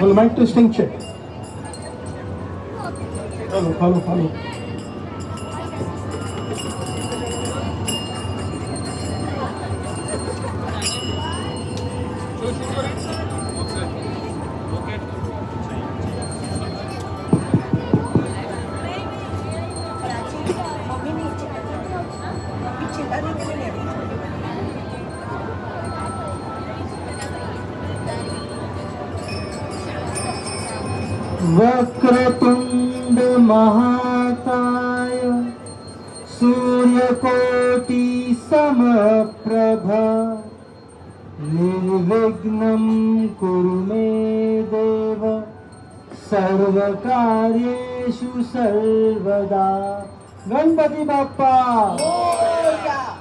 Will my testing check? Follow, follow, follow. Vakratunda महाकाय सूर्यकोटि समप्रभा। निर्विघ्नं कुरु मे देव। सर्वकार्येषु सर्वदा। गणपती बाप्पा।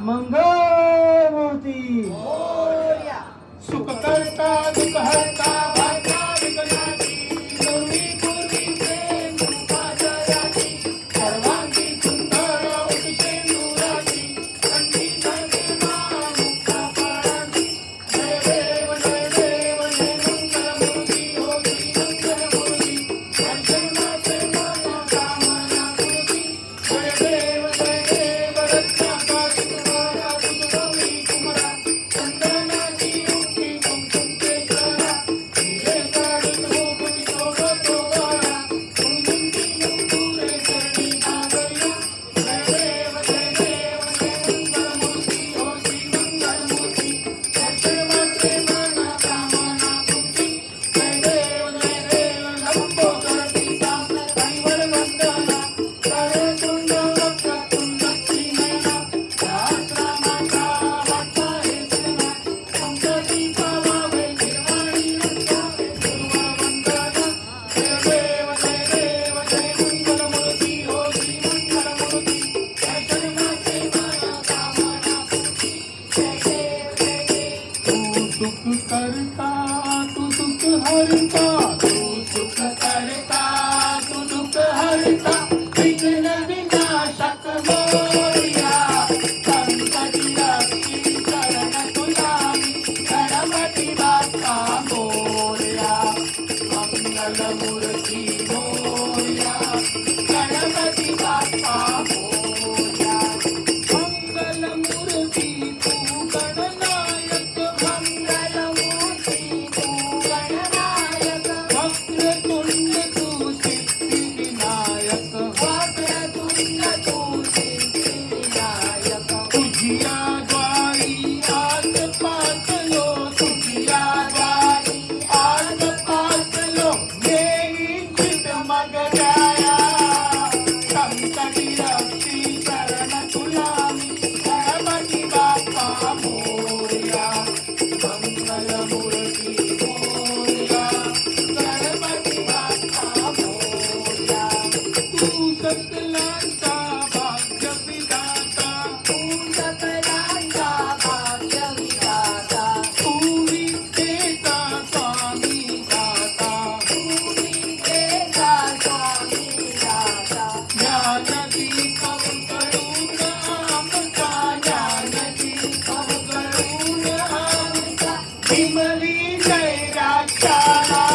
मंगळमूर्ती। सुखकर्ता दुःख Imani Jai Rakshana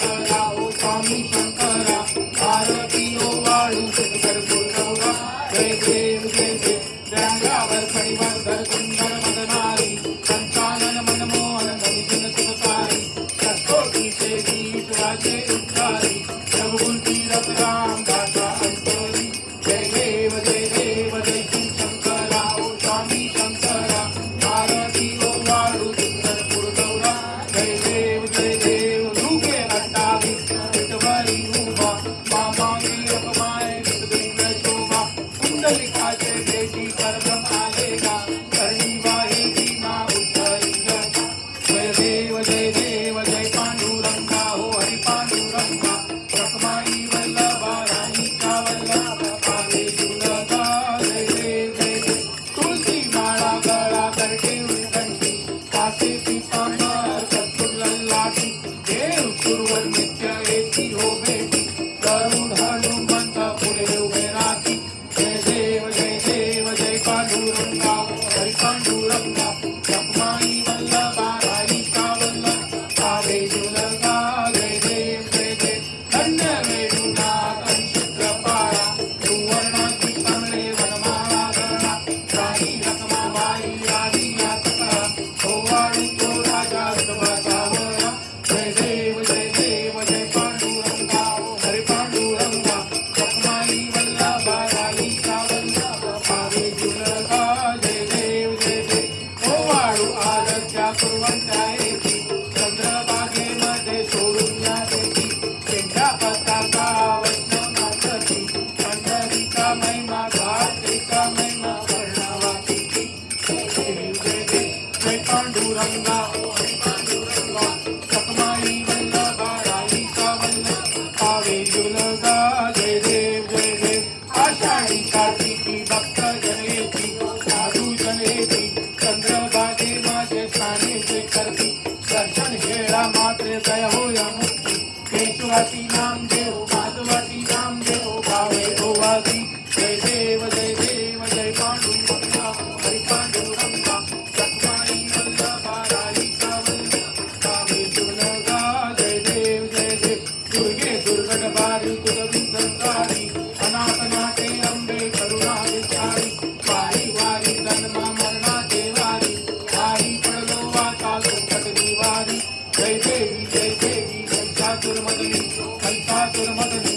Kalau. You know die. चारी जय देवी जय देवी महिषासुरमदनी महिषासुरमदनी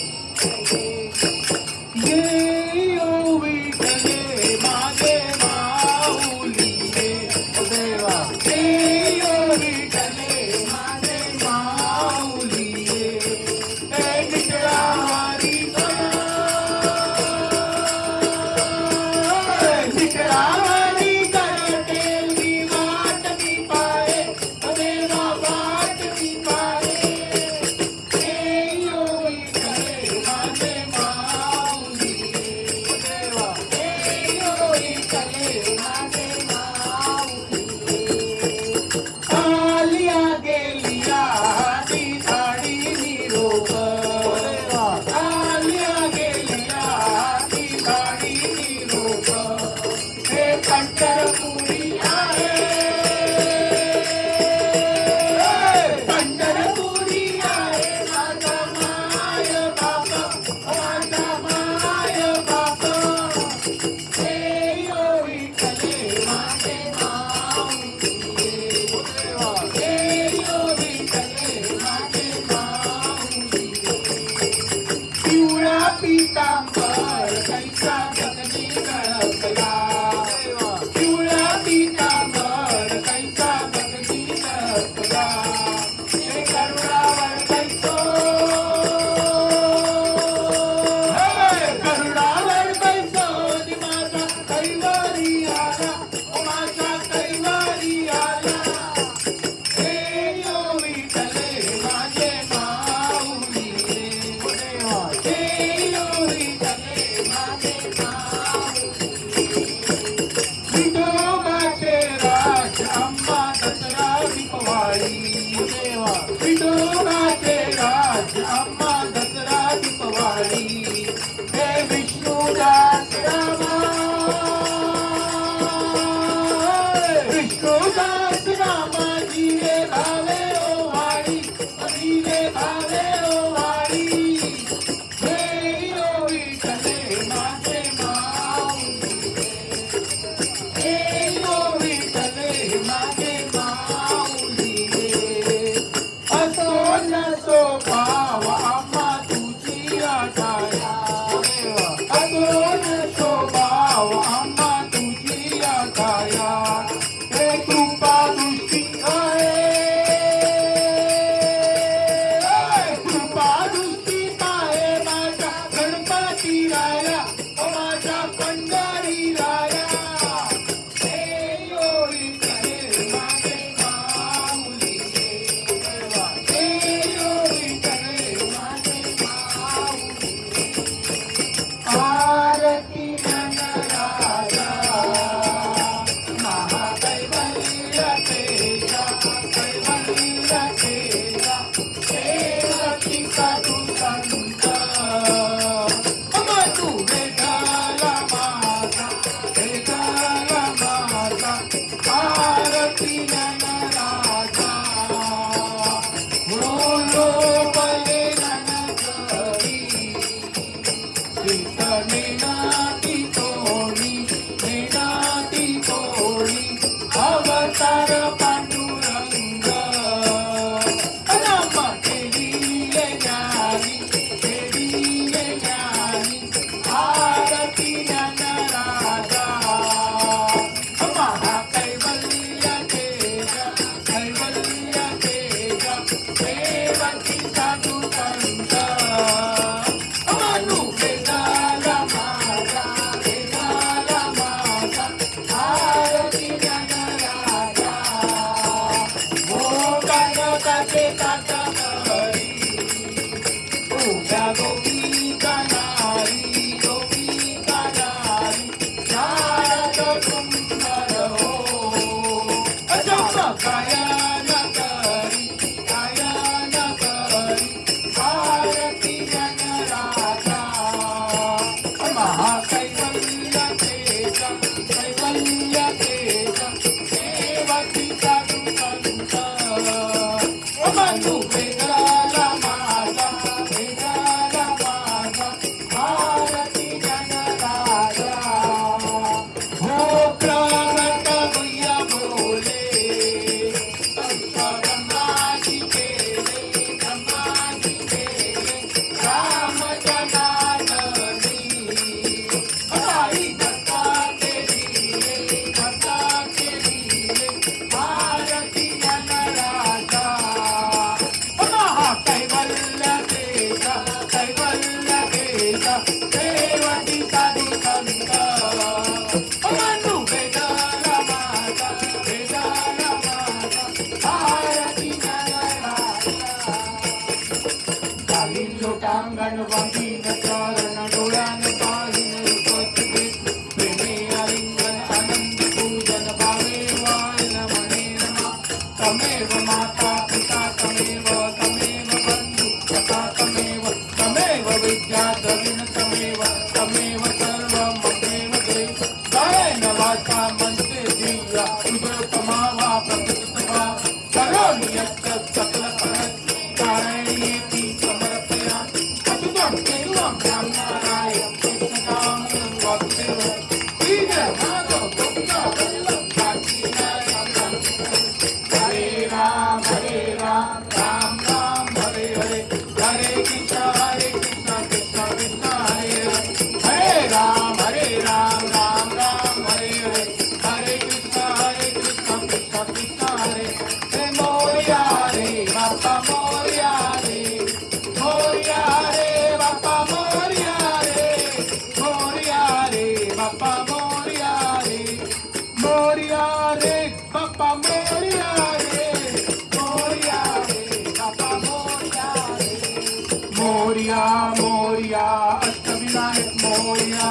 मोरया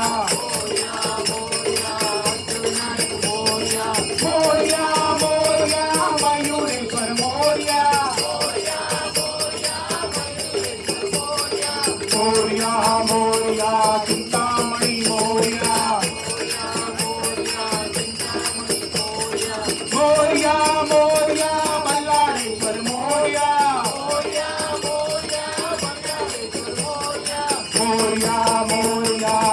Moria, Moria.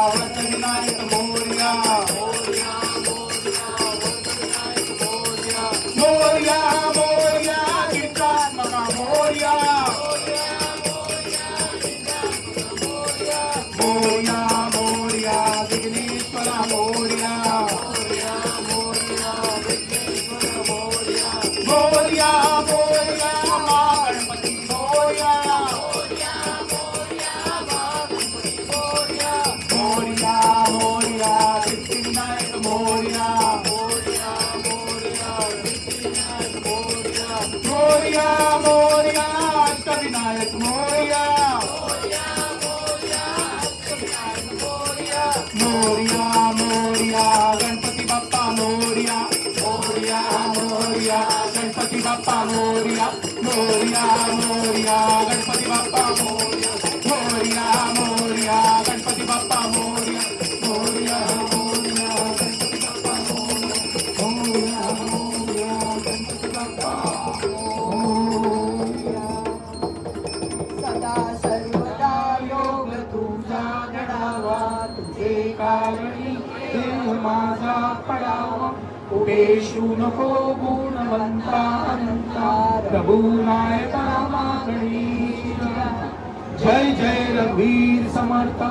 நாயக் மோரியா மோரியா மோரியா கணபதி பப்பா மோரியா மோரியா மோரியா கணபதி பப்பா மோரியா மோரியா மோரியா கணபதி பப்பா மோரியா रूपेषु नको गुणवन्ता अनन्ता प्रभुनायका जय जय रघुवीर समर्थ।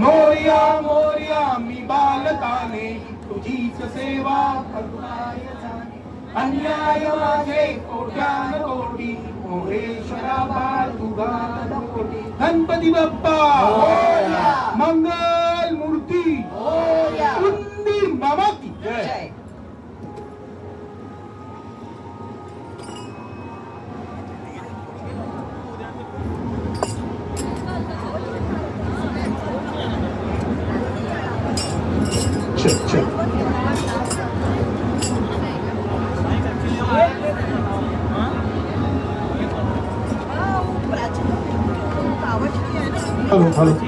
मोर्या मोर्या मी बालकाने तुझीच सेवा करुणाय अन्याय माझे कोट्यान कोटी मोरेश्वरा बाळ तुगा कोटी। गणपती बाप्पा! मंगल! salud.